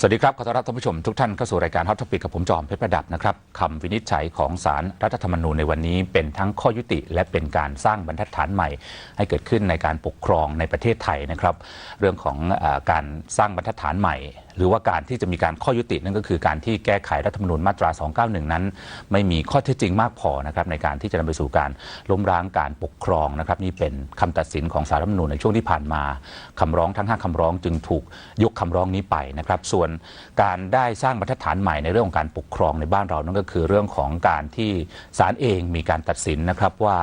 สวัสดีครับ ขอต้อนรับท่านผู้ชมทุกท่านเข้าสู่รายการฮอตทอปิกกับผมจอมเพชรประดับนะครับคำวินิจฉัยของสารรัฐธรรมนูญในวันนี้เป็นทั้งข้อยุติ และเป็นการสร้างบรรทัดฐานใหม่ ให้เกิดขึ้นในการปกครองในประเทศไทยนะครับ เรื่องของอการสร้างบรรทัดฐานใหม่ หรือว่าการที่จะมีการข้อยุตินั่นก็คือการที่แก้ไขรัฐธรรมนูญมาตรา 291 นั้น ไม่มีข้อเท็จจริงมากพอนะครับในการที่จะนำไปสู่การล้มล้างการปกครองนะครับนี่เป็นคำตัดสินของสารรัฐธรรมนูญในช่วงที่ผ่านมาคำร้องทั้ง 5คำร้องจึงถูกยกคำร้องนี้ไปนะครับส่วนการได้สร้างบรรทัดฐานใหม่ในเรื่องของการปกครองในบ้านเรานั่นก็คือเรื่องของการที่ศาลเองมีการตัดสินนะครับว่า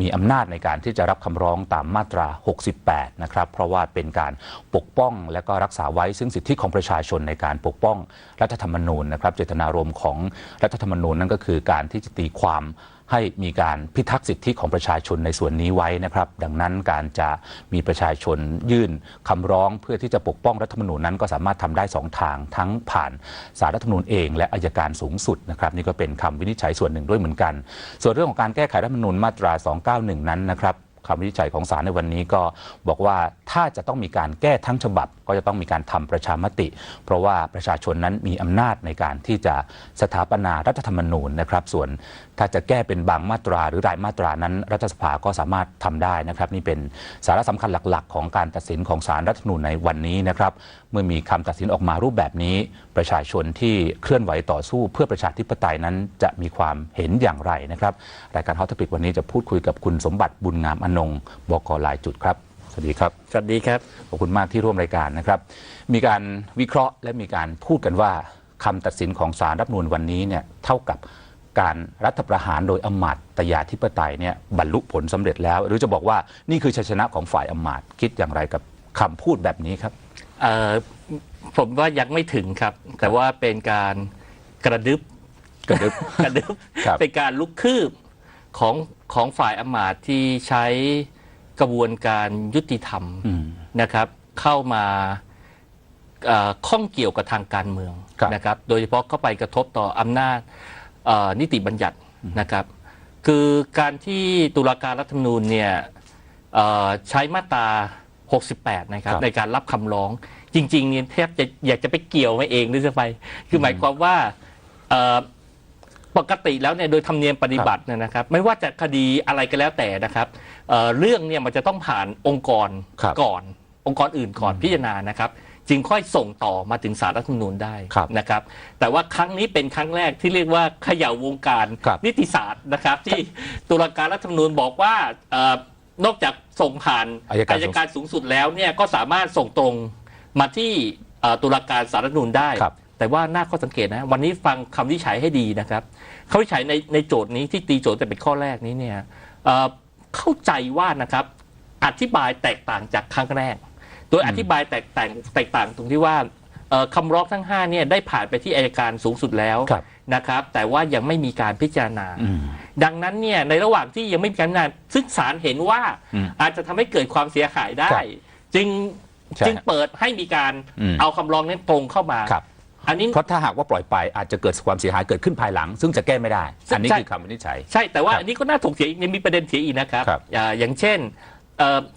มีอำนาจในการที่จะรับคำร้องตามมาตรา 68 นะครับเพราะว่าเป็นการปกป้องและก็รักษาไว้ซึ่งสิทธิของประชาชนในการปกป้องรัฐธรรมนูญนะครับเจตนารมณ์ของรัฐธรรมนูญนั่นก็คือการที่จะตีความให้มีการพิทักษ์สิทธิของประชาชนในส่วนนี้ไว้นะครับ ดังนั้นการจะมีประชาชนยื่นคำร้องเพื่อที่จะปกป้องรัฐธรรมนูญนั้นก็สามารถทำได้สองทางทั้งผ่านสารรัฐธรรมนูญเอง และอายการสูงสุดนะครับ นี่ก็เป็นคำวินิจฉัยส่วนหนึ่งด้วยเหมือนกัน ส่วนเรื่องของการแก้ไขรัฐธรรมนูญมาตรา 291 นั้นนะครับ คำวินิจฉัยของศาลในวันนี้ก็บอกว่าถ้าจะต้องมีการแก้ทั้งฉบับ ก็จะต้องมีการทำประชามติ เพราะว่าประชาชนนั้นมีอำนาจในการที่จะสถาปนารัฐธรรมนูญนะครับ ส่วนถ้าจะแก้เป็นบางมาตราหรือรายมาตรานั้น รัฐสภาก็สามารถทำได้นะครับ นี่เป็นสาระสำคัญหลักๆ ของการตัดสินของศาลรัฐธรรมนูญในวันนี้นะครับ เมื่อมีคำตัดสินออกมารูปแบบนี้ ประชาชนที่เคลื่อนไหวต่อสู้เพื่อประชาธิปไตยนั้นจะมีความเห็นอย่างไรนะครับรายการฮอตปิกวันนี้จะพูดคุยกับคุณสมบัติบุญงามอนงบกลายจุดครับสวัสดีครับ สวัสดีครับ ขอบคุณมากที่ร่วมรายการนะครับ มีการวิเคราะห์และมีการพูดกันว่าคำตัดสินของศาลรัฐธรรมนูญวันนี้เนี่ยเท่ากับการรัฐประหารโดยอำมาตยาธิปไตยเนี่ยบรรลุผลสำเร็จแล้ว หรือจะบอกว่านี่คือชัยชนะของฝ่ายอำมาตย์คิดอย่างไรกับคำพูดแบบนี้ครับเอ่อ ผมว่ายังไม่ถึงครับ แต่ว่าเป็นการกระดึบกระดึบกระดึบครับเป็นการลุกคืบของของฝ่ายอำมาตย์ที่ใช้กระบวนการยุติธรรมอืมนะครับ เข้ามาเอ่อข้องเกี่ยวกับทางการเมืองครับ นะครับ โดยเฉพาะเข้าไปกระทบต่ออำนาจเอ่อนิติบัญญัตินะครับ คือการที่ตุลาการรัฐธรรมนูญเนี่ยเอ่อใช้มาตรา 68 นะครับครับ ในการรับคำร้องจริงๆเนี่ยแทบจะอยากจะไปเกี่ยวมาเองด้วยซ้ำไปคือหมายความว่าเอ่อปกติแล้วเนี่ยโดยธรรมเนียมปฏิบัติเนี่ยนะครับ ไม่ว่าจะคดีอะไรก็แล้วแต่นะครับเอ่อเรื่องเนี่ยมันจะต้องผ่านองค์กรครับก่อน องค์กรอื่นก่อนพิจารณานะครับ จึงค่อยส่งต่อมาถึงสารรัฐธรรมนูญได้ครับนะครับ แต่ว่าครั้งนี้เป็นครั้งแรกที่เรียกว่าเขย่าวงการครับนิติศาสตร์นะครับ ที่ตุลาการรัฐธรรมนูญบอกว่าเออ นอกจากส่งผ่านอัยการสูงสุดการสูงสุดแล้วเนี่ยก็สามารถส่งตรงมาที่เอ่อตุลาการสารรัฐธรรมนูญได้ ครับ แต่ว่าน่าข้อสังเกตนะ วันนี้ฟังคำวินิจฉัยให้ดีนะครับคำวินิจฉัยในในโจทย์นี้ที่ตีโจทย์แต่เป็นข้อแรกนี้เนี่ยเอ่อเข้าใจว่านะครับอธิบายแตกต่างจากครั้งแรก โดยอธิบายแตกต่างแตกต่างตรงที่ว่าเอ่อคำร้องทั้ง5เนี่ยได้ผ่านไปที่อายการสูงสุดแล้วครับ นะครับ แต่ว่ายังไม่มีการพิจารณา อืม ดังนั้นเนี่ยในระหว่างที่ยังไม่มีการพิจารณาซึ่งศาลเห็นว่าอืมอาจจะทำให้เกิดความเสียหายได้ ครับจึงใช่จึงเปิดให้มีการอืม เอาคำร้องนั้นตรงเข้ามา ครับ อันนี้ เพราะถ้าหากว่าปล่อยไปอาจจะเกิดความเสียหายเกิดขึ้นภายหลัง ซึ่งจะแก้ไม่ได้อันนี้ใช่ คือคำวินิจฉัย ใช่แต่ว่าครับอันนี้ก็น่าถกเถียงอีกยังมีประเด็นเถียงอีกนะครับ ครับ อ่าอย่างเช่นเอ่อ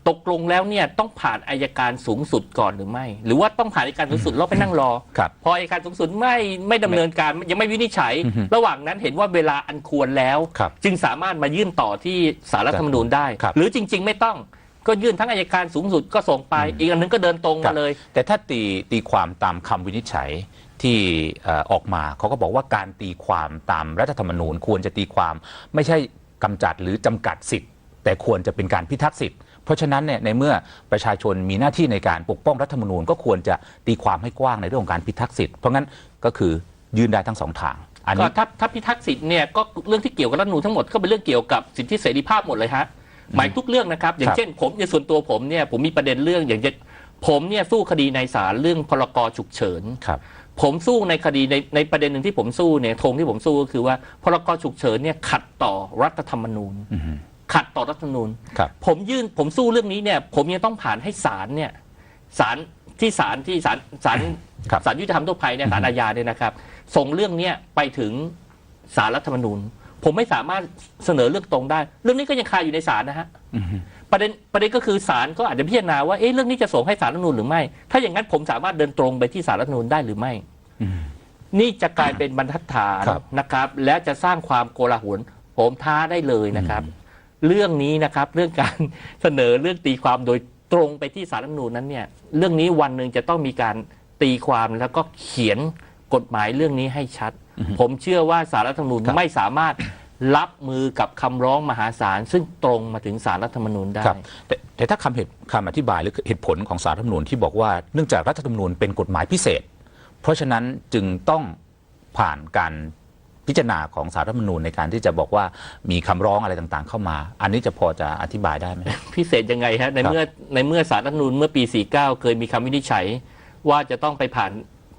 ตกลงแล้วเนี่ยต้องผ่านอายการสูงสุดก่อนหรือไม่ หรือว่าต้องผ่านอายการสูงสุดแล้วไปนั่งรอ ครับ พออายการสูงสุดไม่ไม่ดำเนินการยังไม่วินิจฉัย อือฮึระหว่างนั้นเห็นว่าเวลาอันควรแล้ว ครับจึงสามารถมายื่นต่อที่สารรัฐธรรมนูญได้ ครับ หรือจริง ๆ ไม่ต้องก็ยื่นทั้งอายการสูงสุดก็ส่งไป อีกอันนึงก็เดินตรงครัมาบเลยแต่ถ้าตีตีความตามคำวินิจฉัยที่เอ่อออกมาเขาก็บอกว่าการตีความตามรัฐธรรมนูญ ควรจะตีความไม่ใช่กำจัดหรือจำกัดสิทธิ์ แต่ควรจะเป็นการพิทักษ์สิทธิ์ เพราะฉะนั้นเนี่ยในเมื่อประชาชนมีหน้าที่ในการปกป้องรัฐธรรมนูญก็ควรจะตีความให้กว้างในเรื่องของการพิทักษ์สิทธิ์เพราะงั้นก็คือยื่นได้ทั้งสองทาง อันก็นี้ ถ้าถ้าพิทักษ์สิทธิ์เนี่ยก็เรื่องที่เกี่ยวกับรัฐธรรมนูญทั้งหมดก็เป็นเรื่องเกี่ยวกับสิทธิเสรีภาพหมดเลยฮะหมายทุกเรื่องนะครับ อย่าครังบ เช่นผมในส่วนตัวผมเนี่ยผมมีประเด็นเรื่องอย่างเช่นผมเนี่ยสู้คดีในศาลเรื่องพรกฉุกเฉิน ครับ ผมสู้ในคดีในในประเด็นหนึ่งที่ผมสู้เนี่ยธงที่ผมสู้ก็คือว่าพรกฉุกเฉินเนี่ยขัดต่อรัฐธรรมนูญอือฮึ ขัดต่อรัฐธรรมนูญครับ ผมยื่นผมสู้เรื่องนี้เนี่ย ผมยังต้องผ่านให้ศาลเนี่ยศาลที่ศาลที่ศาลศาลครับ ศาลยุติธรรมทั่วไปเนี่ยศาลอาญาเนี่ยนะครับ ส่งเรื่องเนี้ยไปถึงศาลรัฐธรรมนูญ ผมไม่สามารถเสนอเรื่องตรงได้ เรื่องนี้ก็ยังคาอยู่ในศาลนะฮะอือฮึประเด็นประเด็นก็คือศาลก็อาจจะพิจารณาว่าเอ๊ะเรื่องนี้จะส่งให้ศาลรัฐธรรมนูญหรือไม่ ถ้าอย่างนั้นผมสามารถเดินตรงไปที่ศาลรัฐธรรมนูญได้หรือไม่ นี่จะกลายเป็นบรรทัดฐานครับ นะครับ และจะสร้างความโกลาหลผมท้าได้เลยนะครับ เรื่องนี้นะครับเรื่องการเสนอเรื่องตีความโดยตรงไปที่สารรัฐธรรมนูญนั้นเนี่ยเรื่องนี้วันหนึ่งจะต้องมีการตีความแล้วก็เขียนกฎหมายเรื่องนี้ให้ชัด ผมเชื่อว่าสารรัฐธรรมนูญครับไม่สามารถรับมือกับคำร้องมหาศาลซึ่งตรงมาถึงสารรัฐธรรมนูญได้ ครับแต่แต่ถ้าคำเหตุคำอธิบายหรือเหตุผลของสารรัฐธรรมนูญที่บอกว่าเนื่องจากรัฐธรรมนูญเป็นกฎหมายพิเศษ เพราะฉะนั้นจึงต้องผ่านการ พิจารณาของสารรัฐธรรมนูญในการที่จะบอกว่ามีคำร้องอะไรต่างๆ เข้ามา อันนี้จะพอจะอธิบายได้ไหม พิเศษยังไงฮะในครับเมื่อในเมื่อสารรัฐธรรมนูญเมื่อปี 49 เคยมีคำวินิจฉัย ว่าจะต้องไปผ่าน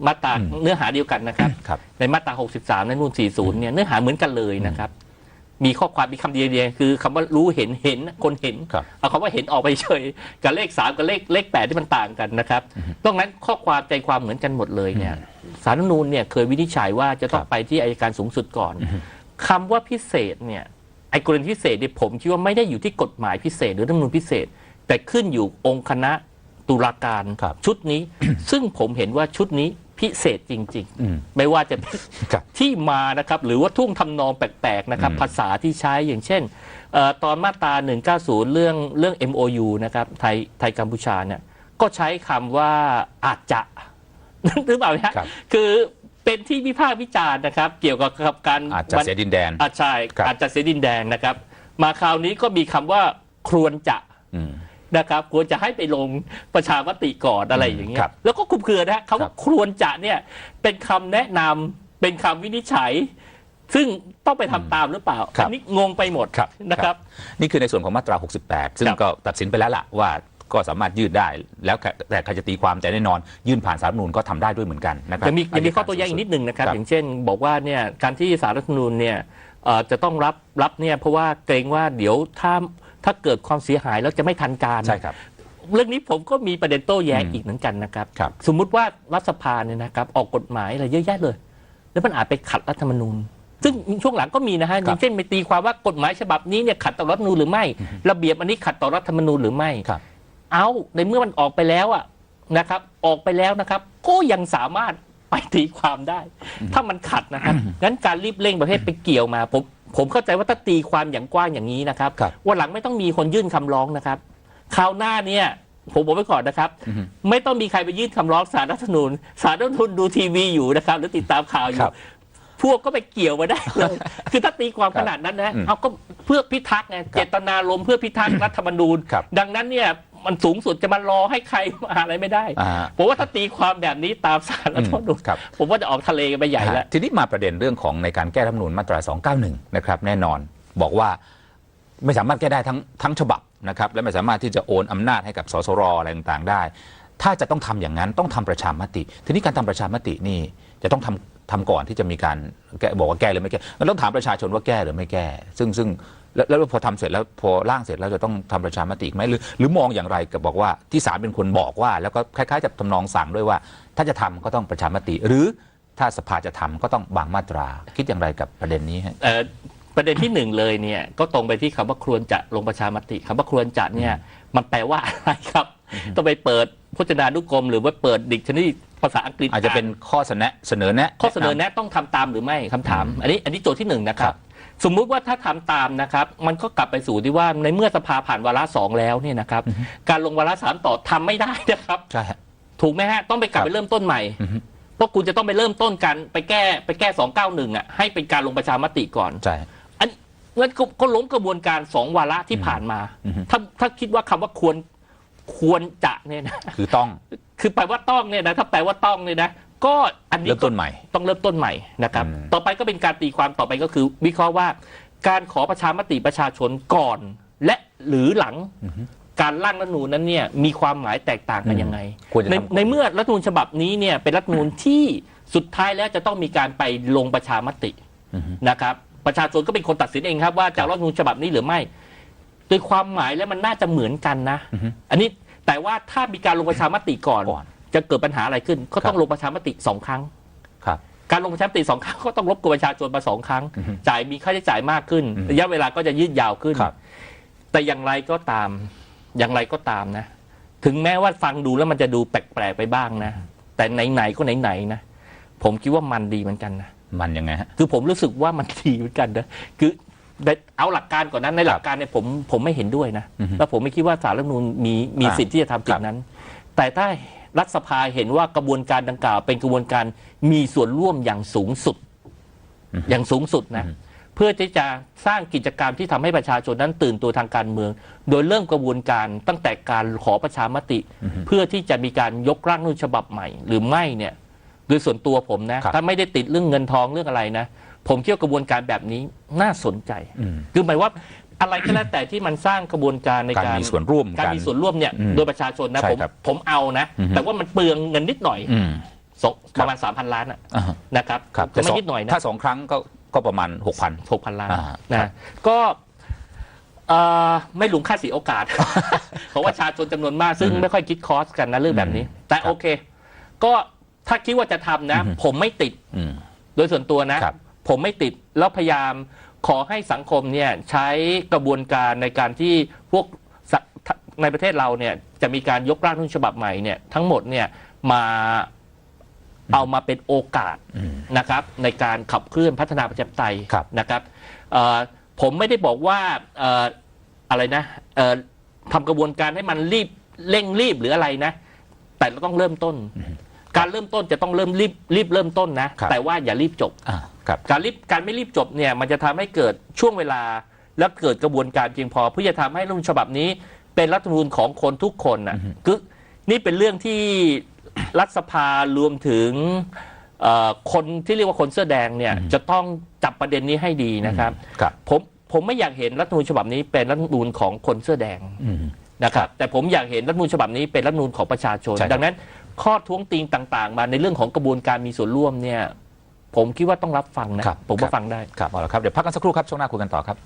มาตราอืมเนื้อหาเดียวกันนะครับ ครับ ในมาตรา 63 ในนูน40 เนี่ยเนื้อหาเหมือนกันเลยนะครับ มีข้อความมีคำเดียวเดียวคือคำว่ารู้เห็นเห็นคนเห็นครับเอาคำว่าเห็นออกไปเฉยกับเลข3กับเลขเลข8ที่มันต่างกันนะครับตรงนั้นข้อความใจความเหมือนกันหมดเลยเนี่ยสารรัฐธรรมนูญเนี่ยเคยวินิจฉัยว่าจะต้องครับ ไปที่อายการสูงสุดก่อนคำว่าพิเศษเนี่ยไอ้กรณีพิเศษเนี่ยผมคิดว่าไม่ได้อยู่ที่กฎหมายพิเศษ หรือรัฐธรรมนูญพิเศษ แต่ขึ้นอยู่องค์คณะตุลาการครับ ชุดนี้ ซึ่งผมเห็นว่าชุดนี้ พิเศษจริงอืมๆไม่ว่าจะเป็นครับที่มานะครับ หรือว่าทุ่งทำนองแปลกๆนะครับอืมภาษาที่ใช้อย่างเช่นเออตอนมาตรา 190 เรื่องเรื่อง MOU นะครับไทยไทยกัมพูชาเนี่ยก็ใช้คำว่าอาจจะหรือเปล่าฮะครับคือเป็นที่วิพากษ์วิจารณ์นะครับ เกี่ยวกับกับการอาจจะเสียดินแดนอาจใช่ครับอาจจะเสียดินแดนนะครับ มาคราวนี้ก็มีคำว่าครวรจะอืม นะครับควรจะให้ไปลงประชามติก่อนอะไรอย่างเงี้ครัยบแล้วก็คลุมเครือนะคำครัว่าบครวรจะเนี่ยเป็นคำแนะนำเป็นคำวินิจฉัย ซึ่งต้องไปทำตามหรือเปล่าครับอันนี้งงไปหมดครับนะครับ นี่คือในส่วนของมาตรา 68 ซึ่งครับก็ตัดสินไปแล้วล่ะว่าก็สามารถยืดได้แล้วแต่ใครจะตีความแต่แน่นอน ยื่นผ่านสารรัฐธรรมนูญก็ทำได้ด้วยเหมือนกันนะครับยังมียังมีข้อตัวแย้งอีกนิดหนึ่งนะครับครับอย่างเช่น บอกว่าเนี่ยการที่สารรัฐธรรมนูญเนี่ยเอ่อจะต้องรับรับเนี่ยเพราะว่าเกรงว่าเดี๋ยวถ้า ถ้าเกิดความเสียหายแล้วจะไม่ทันการ ใช่ครับ เรื่องนี้ผมก็มีประเด็นโต้แย้งอืมอีกเหมือนกันนะครับ ครับสมมุติว่ารัฐสภาเนี่ยนะครับออกกฎหมายอะไรเยอะแยะเลย แล้วมันอาจไปขัดรัฐธรรมนูญ ซึ่งช่วงหลังก็มีนะฮะอย่างเช่นไปตีความว่ากฎหมายฉบับนี้เนี่ยขัดต่อรัฐธรรมนูญหรือไม่ ระเบียบอันนี้ขัดต่อรัฐธรรมนูญหรือไม่ ครับ เอาในเมื่อมันออกไปแล้วอะนะครับ ออกไปแล้วนะครับ ก็ยังสามารถไปตีความได้ ถ้ามันขัดนะครับงั้นการรีบเร่งประเภทไปเกี่ยวมาผม ผมเข้าใจว่าถ้าตีความอย่างกว้างอย่างนี้นะครับครับ วันหลังไม่ต้องมีคนยื่นคำร้องนะครับคราวหน้าเนี่ย ผมบอกไว้ก่อนนะครับอือฮึไม่ต้องมีใครไปยื่นคำร้องสารรัฐธรรมนูญสารรัฐธรรมนูญดูทีวีอยู่นะครับ หรือติดตามข่าวอครัยู่บพวกก็ไปเกี่ยวมาได้เลย คือถ้าตีความครัขบนาดนั้นนะอืมเอาก็เพื่อพิทักษ์ไงเจตนารมณ์เพื่อพิทักษ์รัฐธรรมนูญ ครับ ดังนั้นเนี่ย มันสูงสุดจะมารอให้ใครมาอะไรไม่ได้ อ่า ผมว่าถ้าตีความแบบนี้ตามสารรัฐธรรมนูญครับ ผมว่าจะออกทะเลกันไปใหญ่แล้วฮะทีนี้มาประเด็นเรื่องของในการแก้รัฐธรรมนูญมาตรา 291 นะครับแน่นอนบอกว่าไม่สามารถแก้ได้ทั้งทั้งฉบับนะครับและไม่สามารถที่จะโอนอำนาจให้กับสสรอะไรต่างๆได้ ถ้าจะต้องทำอย่างนั้นต้องทำประชามติ ทีนี้การทำประชามตินี่จะต้องทำทำก่อนที่จะมีการแก้บอกว่าแก้หรือไม่แก้มันต้องถามประชาชนว่าแก้หรือไม่แก้ ซึ่งซึ่ง แล้วแล้วพอทำเสร็จแล้วพอร่างเสร็จแล้วจะต้องทำประชามติอีกไหมหรือหรือมองอย่างไรกับบอกว่าที่ศาลเป็นคนบอกว่า แล้วก็คล้ายๆจะทำนองสั่งด้วยว่า ถ้าจะทำก็ต้องประชามติ หรือถ้าสภาจะทำก็ต้องบางมาตรา คิดอย่างไรกับประเด็นนี้ฮะเอ่อประเด็นที่หนึ่งเลยเนี่ยก็ตรงไปที่คำว่าครวรจะลงประชามติคำว่าครวรจะเนี่ยมันแปลว่าอะไรครับต้องไปเปิดพจนานุกรม หรือว่าเปิดดิกชันนารีภาษาอังกฤษอาจจะเป็นข้อเสนอเสนอแนะ ข้อเสนอแนะต้องทำตามหรือไม่คำถาม อันนี้อันนี้โจทย์ที่หนึ่งนะครัครับบ สมมุติว่าถ้าทำตามนะครับ มันก็กลับไปสู่ที่ว่าในเมื่อสภาผ่านวาระสองแล้วเนี่ยนะครับ การลงวาระสามต่อทำไม่ได้นะครับใช่ฮะถูกไหมฮะต้องไปกลับครับไปเริ่มต้นใหม่อือฮึเพราะคุณจะต้องไปเริ่มต้นกันไปแก้ไปแก้สองเก้าหนึ่งอะให้เป็นการลงประชามติก่อนใช่อันงั้นก็ก็ล้มกระบวนการสองวาระที่ผ่านมาอือฮึถ้าถ้าคิดว่าคำว่าควรควรจะเนี่ยนะคือต้อง คือแปลว่าต้องเนี่ยนะถ้าแปลว่าต้องเนี่ยนะ ก็อันนี้เริ่มก็ต้นใหม่ ต้องเริ่มต้นใหม่นะครับ อืม ต่อไปก็เป็นการตีความต่อไปก็คือ วิเคราะห์ว่า การขอประชามติประชาชนก่อน และหรือหลังการร่างรัฐธรรมนูญนั้นเนี่ยมีความหมายแตกต่างกันยังไง ควรจะในทำ ในเมื่อรัฐธรรมนูญฉบับนี้เนี่ยเป็นรัฐธรรมนูญที่สุดท้ายแล้วจะต้องมีการไปลงประชามติอือฮึนะครับ ประชาชนก็เป็นคนตัดสินเองครับว่าจะรัฐธรรมนูญฉบับนี้หรือไม่โดยความหมายแล้วมันน่าจะเหมือนกันนะอือฮึอันนี้แต่ว่าถ้ามีการลงประชามติก่อน ก่อน จะเกิดปัญหาอะไรขึ้น ก็ต้องครับลงประชามติสองครั้งครับการลงประชามติสองครั้งก็ต้องรบกวนประชาชนมาสองครั้งอือฮึจ่ายมีค่าใช้จ่ายมากขึ้นอืมระยะเวลาก็จะยืดยาวขึ้นครับแต่อย่างไรก็ตาม อย่างไรก็ตามนะ ถึงแม้ว่าฟังดูแล้วมันจะดูแปลกๆไปบ้างนะ แต่ไหนๆก็ไหนๆนะ ผมคิดว่ามันดีเหมือนกันนะ มันยังไงฮะ คือผมรู้สึกว่ามันดีเหมือนกันนะ คือในเอาหลักการก่อนนั้น ในหลักการเนี่ยผมผมไม่เห็นด้วยนะอือฮึแล้วผมไม่คิดว่าสารรัฐธรรมนูญมีมีอ่าสิทธิ์ที่จะทำสิ่ครังบนั้น แต่ถ้า รัฐสภาเห็นว่ากระบวนการดังกล่าว เป็นกระบวนการมีส่วนร่วมอย่างสูงสุด อย่างสูงสุดนะเพื่อที่จะสร้างกิจกรรมที่ทำให้ประชาชนนั้นตื่นตัวทางการเมือง โดยเริ่มกระบวนการตั้งแต่การขอประชามติ เพื่อที่จะมีการยกร่างรัฐธรรมนูญฉบับใหม่ หรือไม่เนี่ยโดยส่วนตัวผมนะครับถ้าไม่ได้ติดเรื่องเงินทองเรื่องอะไรนะ ผมคิดว่ากระบวนการแบบนี้น่าสนใจอืมคือหมายว่า อะไรก็แล้วแต่ที่มันสร้างกระบวนการในการการมีส่วนร่วมการมีส่วนร่วมเนี่ยอืมโดยประชาชนนะใช่ผมครับผมเอานะอือฮึแต่ว่ามันเปลืองเงินนิดหน่อยอืมสองประมาณสามพันล้านอะอ่าฮะนะครับครับก็ไม่สงนิดหน่อยนะถ้าสองครั้งก็ก็ประมาณหกพันหกพันล้านอ่าครันะบก็เอ่อไม่หลุมค่าเสียโอกาสของประชาชนจำนวนมากซึ่งอืมไม่ค่อยคิดคอสกันนะเรื่องแบบนี้ แต่ครับโอเค ก็ถ้าคิดว่าจะทำนะอือฮึผมไม่ติดอืมโดยส่วนตัวนะครับผมไม่ติดแล้วพยายาม ขอให้สังคมเนี่ยใช้กระบวนการในการที่พวกสะในประเทศเราเนี่ยจะมีการยกร่างรัฐธรรมนูญฉบับใหม่เนี่ยทั้งหมดเนี่ยมาเอามาเป็นโอกาสอืมนะครับ ในการขับเคลื่อนพัฒนาประชาธิปไตยครับนะครับเอ่อผมไม่ได้บอกว่าเอ่ออะไรนะเอ่อทำกระบวนการให้มันรีบเร่งรีบหรืออะไรนะ แต่เราต้องเริ่มต้น การเริ่มต้นจะต้องเริ่มรีบรีบเริ่มต้นนะครับแต่ว่าอย่ารีบจบอ่า ครับการรีบการไม่รีบจบเนี่ยมันจะทำให้เกิดช่วงเวลา และเกิดกระบวนการเพียงพอเพื่อจะทำให้รัฐธรรมนูญฉบับนี้ เป็นรัฐธรรมนูญของคนทุกคนนะคือนี่เป็นเรื่องที่รัฐสภารวมถึงเอ่อคนที่เรียกว่าคนเสื้อแดงเนี่ยจะต้องจับประเด็นนี้ให้ดีนะครับครับผมผมไม่อยากเห็นรัฐธรรมนูญฉบับนี้เป็นรัฐธรรมนูญของคนเสื้อแดงอืมนะครับแต่ผมอยากเห็นรัฐธรรมนูญฉบับนี้เป็นรัฐธรรมนูญของประชาชนใช่ครับดังนั้นข้อท้วงติงต่าง ๆ มาในเรื่องของกระบวนการมีส่วนร่วมเนี่ย ผมคิดว่าต้องรับฟังนะ ครับผมครัว่าบ ฟังได้ ครับเอาละครับ เดี๋ยวพักกันสักครู่ครับ ช่วงหน้าคุยกันต่อครับ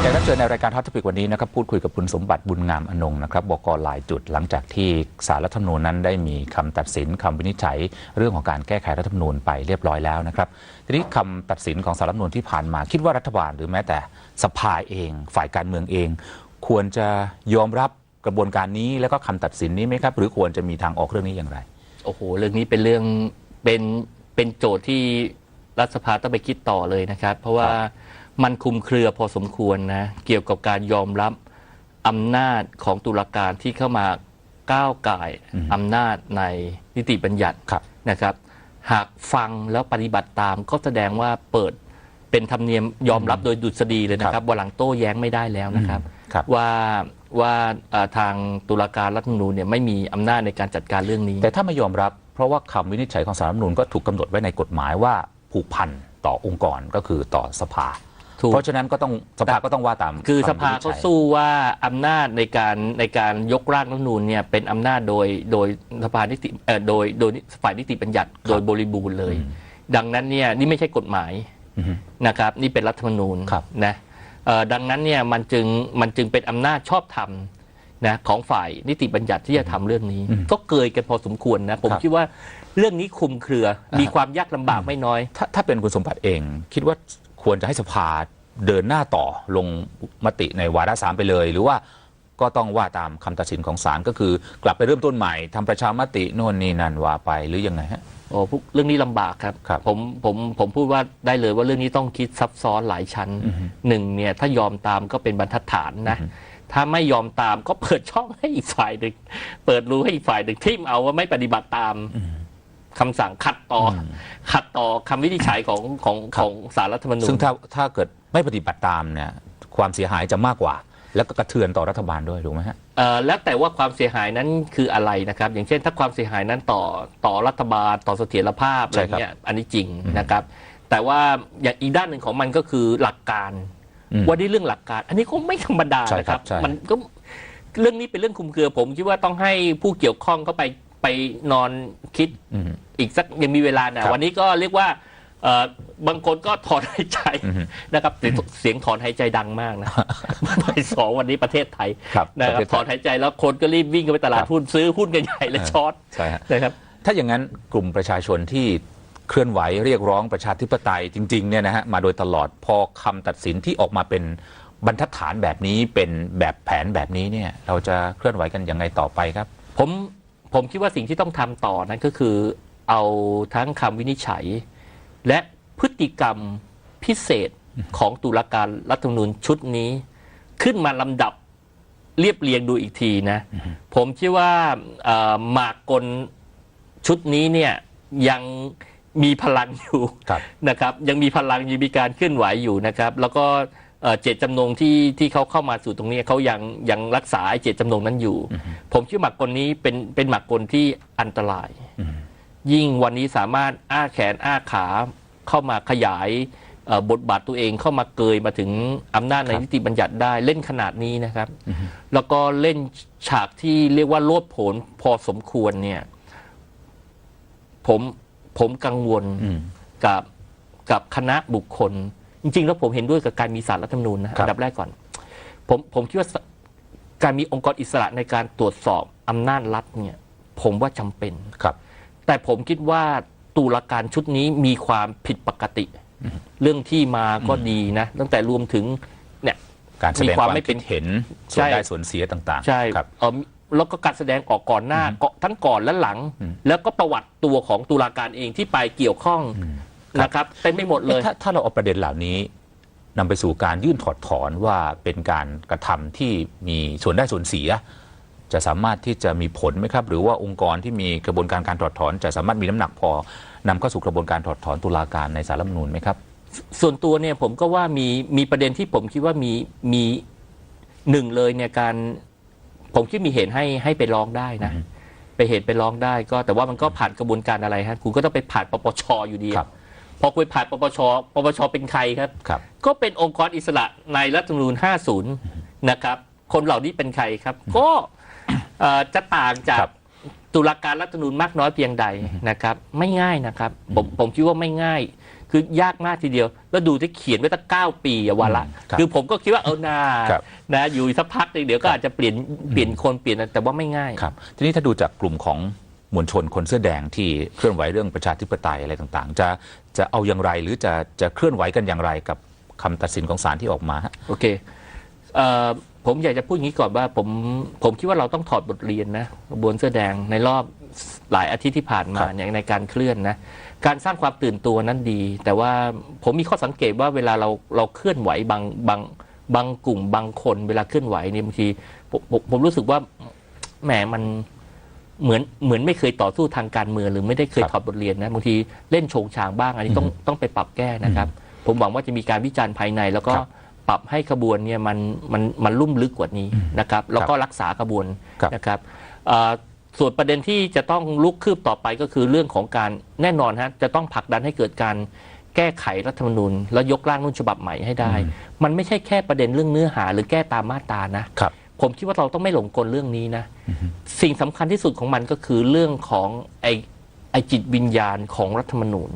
แขกรับเชิญในรายการฮอตทปิกวันนี้นะครับพูดคุยกับคุณสมบัติบุญงามอนงค์นะครับบกหลายจุดหลังจากที่สารรัฐธรรมนูญนั้นได้มีคำตัดสินคำวินิจฉัย เรื่องของการแก้ไขรัฐธรรมนูญไปเรียบร้อยแล้วนะครับทีนี้คำตัดสินของสารรัฐธรรมนูญที่ผ่านมาคิดว่ารัฐบาลหรือแม้แต่สภาเอง ฝ่ายการเมืองเอง ควรจะยอมรับ กระบวนการนี้แล้วก็คำตัดสินนี้ไหมครับ หรือควรจะมีทางออกเรื่องนี้อย่างไร โอ้โห เรื่องนี้เป็นเรื่องเป็นเป็นโจทย์ที่รัฐสภาต้องไปคิดต่อเลยนะครับ เพราะว่ามันคลุมเครือพอสมควรนะเกี่ยวกับการยอมรับอำนาจของตุลาการที่เข้ามาก้าวไก่ายอำนาจในนิติบัญญัติครับนะครับ หากฟังแล้วปฏิบัติตามก็แสดงว่าเปิดเป็นธรรมเนียมยอมรับโดยดุษฎีเลยนะครับว่าหลังโต้แย้งไม่ได้แล้วนะครับครับ ว่าว่าเอ่อทางตุลาการรัฐธรรมนูญเนี่ยไม่มีอำนาจในการจัดการเรื่องนี้ แต่ถ้าไม่ยอมรับ เพราะว่าคำวินิจฉัยของสารรัฐธรรมนูญก็ถูกกำหนดไว้ในกฎหมายว่าผูกพันต่อองค์กรก็คือต่อสภาถูกเพราะฉะนั้นก็ต้องสภาก็ต้องว่าตาม คือสำภาวินิจก็ฉัยสู้ว่าอำนาจในการในการยกร่างรัฐธรรมนูญเนี่ยเป็นอำนาจโดยโดยสภานิติเอ่อโดยโดยฝ่ายนิติบัญญัติโดยบริบูรณ์เลย ดังนั้นเนี่ยนี่ไม่ใช่กฎหมายอือฮึนะครับนี่เป็นรัฐธรรมนูญครับนะเอ่อ ดังนั้นเนี่ยมันจึงมันจึงเป็นอำนาจชอบธรรมนะของฝ่ายนิติบัญญัติที่จะทำเรื่องนี้ ก็เกยกันพอสมควรนะผมครับคิดว่าเรื่องนี้คลุมเครือมีความยากลำบากไม่น้อย ถ้าถ้าเป็นคุณสมบัติเอง คิดว่าควรจะให้สภาเดินหน้าต่อลงมติในวาระสามไปเลย หรือว่าก็ต้องว่าตามคำตัดสินของศาลก็คือกลับไปเริ่มต้นใหม่ทำประชามติโน่นนี่นั่นว่าไปหรือยังไงฮะ โอ้พวกเรื่องนี้ลำบากครับ ครับผมผมผมพูดว่าได้เลยว่าเรื่องนี้ต้องคิดซับซ้อนหลายชั้นหนึ่งเนี่ยถ้ายอมตามก็เป็นบรรทัดฐานนะ ถ้าไม่ยอมตามก็เปิดช่องให้อีกฝ่ายหนึ่งเปิดรู้ให้อีกฝ่ายหนึ่งทิมเอาว่าไม่ปฏิบัติตามคำสั่งขัดต่ออขัดต่อคำวินิจฉัยของของครับของสารรัฐธรรมนูญ ซึ่งถ้าถ้าเกิดไม่ปฏิบัติตามเนี่ยความเสียหายจะมากกว่า แล้วก็กระเทือนต่อรัฐบาลด้วยถูกไหมฮะ เอ่อแล้วแต่ว่าความเสียหายนั้นคืออะไรนะครับ อย่างเช่นถ้าความเสียหายนั้นต่อต่อรัฐบาลต่อเสถียรภาพอะไรเงี้ยอันนี้จริงนะครับ แต่ว่าอย่างอีกด้านหนึ่งของมันก็คือหลักการอืมว่าด้วยเรื่องหลักการ อันนี้ก็ไม่ธรรมดาใช่นะคครัรับบใช่ มันก็เรื่องนี้เป็นเรื่องคลุมเครือ ผมคิดว่าต้องให้ผู้เกี่ยวข้องเข้าไปไปนอนคิด อืม อีกสักยังมีเวลานะครับ วันนี้ก็เรียกว่าเอ่อ บางคนก็ถอนหายใจอือฮึนะครับเสียงเสียงถอนหายใจดังมากนะบ่ายสองวันนี้ประเทศไทยครับนะคปรับระเทศไทยถอนหายใจแล้วคนก็รีบวิ่งกันไปตลาดครับหุ้นซื้อหุ้นกันใหญ่เลยช็อตใช่ฮะนะครับ ถ้าอย่างนั้นกลุ่มประชาชนที่เคลื่อนไหวเรียกร้องประชาธิปไตยจริงๆเนี่ยนะฮะมาโดยตลอดพอคำตัดสินที่ออกมาเป็นบรรทัดฐานแบบนี้เป็นแบบแผนแบบนี้เนี่ย เราจะเคลื่อนไหวกันยังไงต่อไปครับ ผมผมคิดว่าสิ่งที่ต้องทำต่อนั้นก็คือ เอาทั้งคำวินิจฉัย และพฤติกรรมพิเศษของตุลาการรัฐธรรมนูญชุดนี้ ขึ้นมาลำดับเรียบเรียงดูอีกทีนะ ผมคิดว่าเอ่อหมากกลชุดนี้เนี่ยยังมีพลังอยู่ครับนะครับ ยังมีพลังยังมีการเคลื่อนไหวอยู่นะครับ แล้วก็เอ่อเจตจำนงที่ที่เขาเข้ามาสู่ตรงนี้เขายังยังรักษาไอ้เจตจำนงนั้นอยู่ ผมคิดว่าหมากกลนี้เป็นเป็นหมากกลที่อันตราย ยิ่งวันนี้สามารถอ้าแขนอ้าขาเข้ามาขยายเอ่อบทบาทตัวเองเข้ามาเกยมาถึงอำนาจในครับนิติบัญญัติได้เล่นขนาดนี้นะครับ แล้วก็เล่นฉากที่เรียกว่าโลดโผนพอสมควรเนี่ย ผมผมกังวลอืมกับกับคณะบุคคล จริง ๆ แล้วผมเห็นด้วยกับการมีสารรัฐธรรมนูญนะครัอับนดับแรกก่อน ผมผมคิดว่าสการมีองค์กรอิสระในการตรวจสอบอำนาจรัฐเนี่ย ผมว่าจำเป็นครับ แต่ผมคิดว่าตุลาการชุดนี้มีความผิดปกติ เรื่องที่มาก็ดีนะ ตั้งแต่รวมถึงเนี่ยการแสดงมีความความไม่เป็คินดเห็นใช่ส่วนได้ส่วนเสียต่างๆ ใช่ครับเออแล้วก็การแสดงออกก่อนหน้าก็ทั้งก่อนและหลังอืมแล้วก็ประวัติตัวของตุลาการเองที่ไปเกี่ยวข้องครับนะครับเต็มไปหมดเลยเอ๊ะถ้าถ้าเราเอาประเด็นเหล่านี้นำไปสู่การยื่นถอดถอนว่าเป็นการกระทำที่มีส่วนได้ส่วนเสีย จะสามารถที่จะมีผลไหมครับ หรือว่าองค์กรที่มีกระบวนการการถอดถอน จะสามารถมีน้ำหนักพอนำเข้าสู่กระบวนการถอดถอนตุลาการในสารรัฐธรรมนูญไหมครับ ส่วนตัวเนี่ยผมก็ว่ามีมีประเด็นที่ผมคิดว่ามีมีหนึ่งเลยเนี่ยการผมคิดมีเหตุให้ให้ไปร้องได้นะ ไปเหตุไปร้องได้ก็แต่ว่ามันก็ผ่านกระบวนการอะไรฮะคุณก็ต้องไปผ่านปปชอยู่ดีครับพอคุยผ่านปปช ปปช เป็นใครครับครับก็เป็นองค์กรอิสระในรัฐธรรมนูญ 50 นะครับ คนเหล่านี้เป็นใครครับ ก็ เอ่อจะต่างจาคกรับตุลาการรัฐธรรมนูญมากน้อยเพียงใดนะครับ ไม่ง่ายนะครับ ผมผมคิดว่าไม่ง่าย คือยากมากทีเดียว แล้วดูที่เขียนไว้ตั้งเก้าปีอะวาระอืมครับคือผมก็คิดว่าเออนาครับนะอยู่สักพักหนึ่งเดี๋ยวก็อาจจะเปลี่ยนเปลี่ยนคนเปลี่ยนอะไรแต่ว่าไม่ง่าย ครับ ทีนี้ถ้าดูจากกลุ่มของมวลชนคนเสื้อแดงที่เคลื่อนไหวเรื่องประชาธิปไตยอะไรต่างๆ จะจะเอาอย่างไรหรือจะจะเคลื่อนไหวกันอย่างไรกับคำตัดสินของศาลที่ออกมาฮะ โอเคเอ่อ ผมอยากจะพูดอย่างนี้ก่อนว่าผมผมคิดว่าเราต้องถอดบทเรียนนะกระบวนเสื้อแดงในรอบหลายอาทิตย์ที่ผ่านมาครับเนี่ยในการเคลื่อนนะการสร้างความตื่นตัวนั้นดี แต่ว่าผมมีข้อสังเกตว่าเวลาเราเราเคลื่อนไหวบางบางบางกลุ่มบางคน เวลาเคลื่อนไหวเนี่ยบางทีผมผมผมรู้สึกว่าแหมมันเหมือนเหมือนไม่เคยต่อสู้ทางการเมืองหรือไม่ได้เคยครับถอดบทเรียนนะบางทีเล่นโชงชางบ้าง อันนี้ต้องต้องไปปรับแก้นะครับ ผมหวังว่าจะมีการวิจารณ์ภายในแล้วก็ครับ ปรับให้ขบวนเนี่ยมันมันมันลุ่มลึกกว่านี้นะครับ แล้วก็รักษาขบวนครับนะครับเอ่อส่วนประเด็นที่จะต้องลุกคืบต่อไปก็คือเรื่องของการแน่นอนฮะจะต้องผลักดันให้เกิดการแก้ไขรัฐธรรมนูญแล้วยกร่างนุ่นฉบับใหม่ให้ได้ มันไม่ใช่แค่ประเด็นเรื่องเนื้อหาหรือแก้ตามมาตรานะครับผมคิดว่าเราต้องไม่หลงกลเรื่องนี้นะ สิ่งสำคัญที่สุดของมันก็คือเรื่องของไอ้ไอ้จิตวิญญาณของรัฐธรรมนูญ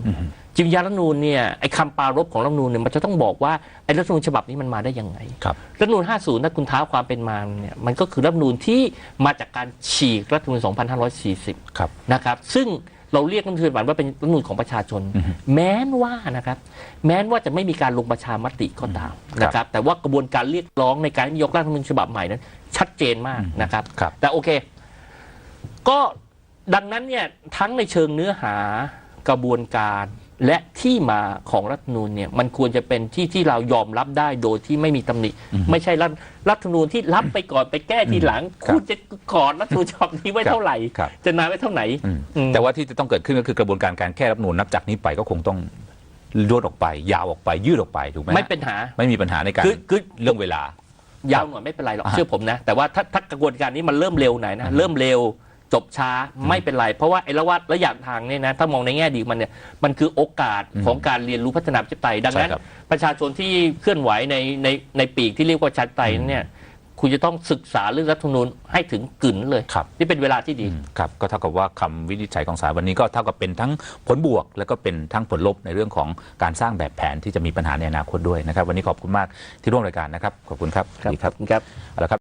จิตวิญญาณรัฐธรรมนูญเนี่ยไอ้คำปรารบของรัฐธรรมนูญเนี่ยมันจะต้องบอกว่าไอ้รัฐธรรมนูญฉบับนี้มันมาได้ยังไงครับรัฐธรรมนูญ50ถ้าคุณท้าความเป็นมาเนี่ยมันก็คือรัฐธรรมนูญที่มาจากการฉีกรัฐธรรมนูญ2540ครับนะครับ ซึ่งเราเรียกรัฐธรรมนูญว่าเป็นรัฐธรรมนูญของประชาชน แม้นว่านะครับ แม้นว่าจะไม่มีการลงประชามติก็ตามนะครับ แต่ว่ากระบวนการเรียกร้องในการยกร่างรัฐธรรมนูญฉบับใหม่นั้น ชัดเจนมากนะครับครับ แต่โอเค ก็ดังนั้นเนี่ยทั้งในเชิงเนื้อหากระบวนการ และที่มาของรัฐธรรมนูญเนี่ยมันควรจะเป็นที่ที่เรายอมรับได้โดยที่ไม่มีตำหนิ ไม่ใช่รัฐรัฐธรรมนูญที่รับไปก่อนไปแก้ทีหลังครับคุณจะกอดรัฐธรรมนูญฉบับนี้ไว้เท่าไหร่ ครับ จะนานไว้เท่าไหร่อืมอืม แต่ว่าที่จะต้องเกิดขึ้นก็คือกระบวนการการแก้รัฐธรรมนูญนับจากนี้ไปก็คงต้องลดออกไป ยาวออกไป ยืดออกไปถูกไหมฮะไม่เป็นหา ไม่มีปัญหาในการคือคือ เรื่องเวลา ยาวหน่อยไม่เป็นไรหรอกอ่าฮะเชื่อผมนะ แต่ว่าถ้าถ้ากระบวนการนี้มันเริ่มเร็วหน่อยนะ เริ่มเร็ว จบช้าไม่เป็นไร เพราะว่าไอ้ระวัดระยะทางเนี่ยนะถ้ามองในแง่ดีมันเนี่ยมันคือโอกาสของการเรียนรู้พัฒนาประชาธิปไตยดังนั้นใช่ครับประชาชนที่เคลื่อนไหวในในในปีกที่เรียกว่าประชาธิปไตยเนี่ยคุณจะต้องศึกษาเรื่องรัฐธรรมนูญให้ถึงกึ่นเลยครับนี่เป็นเวลาที่ดีอืมครับก็เท่ากับว่าคำวินิจฉัยของศาลวันนี้ก็เท่ากับเป็นทั้งผลบวก แล้วก็เป็นทั้งผลลบในเรื่องของการสร้างแบบแผนที่จะมีปัญหาในอนาคตด้วยนะครับ วันนี้ขอบคุณมากที่ร่วมรายการนะครับขอบคุณครับสวัสดีครับครับเอาละครับ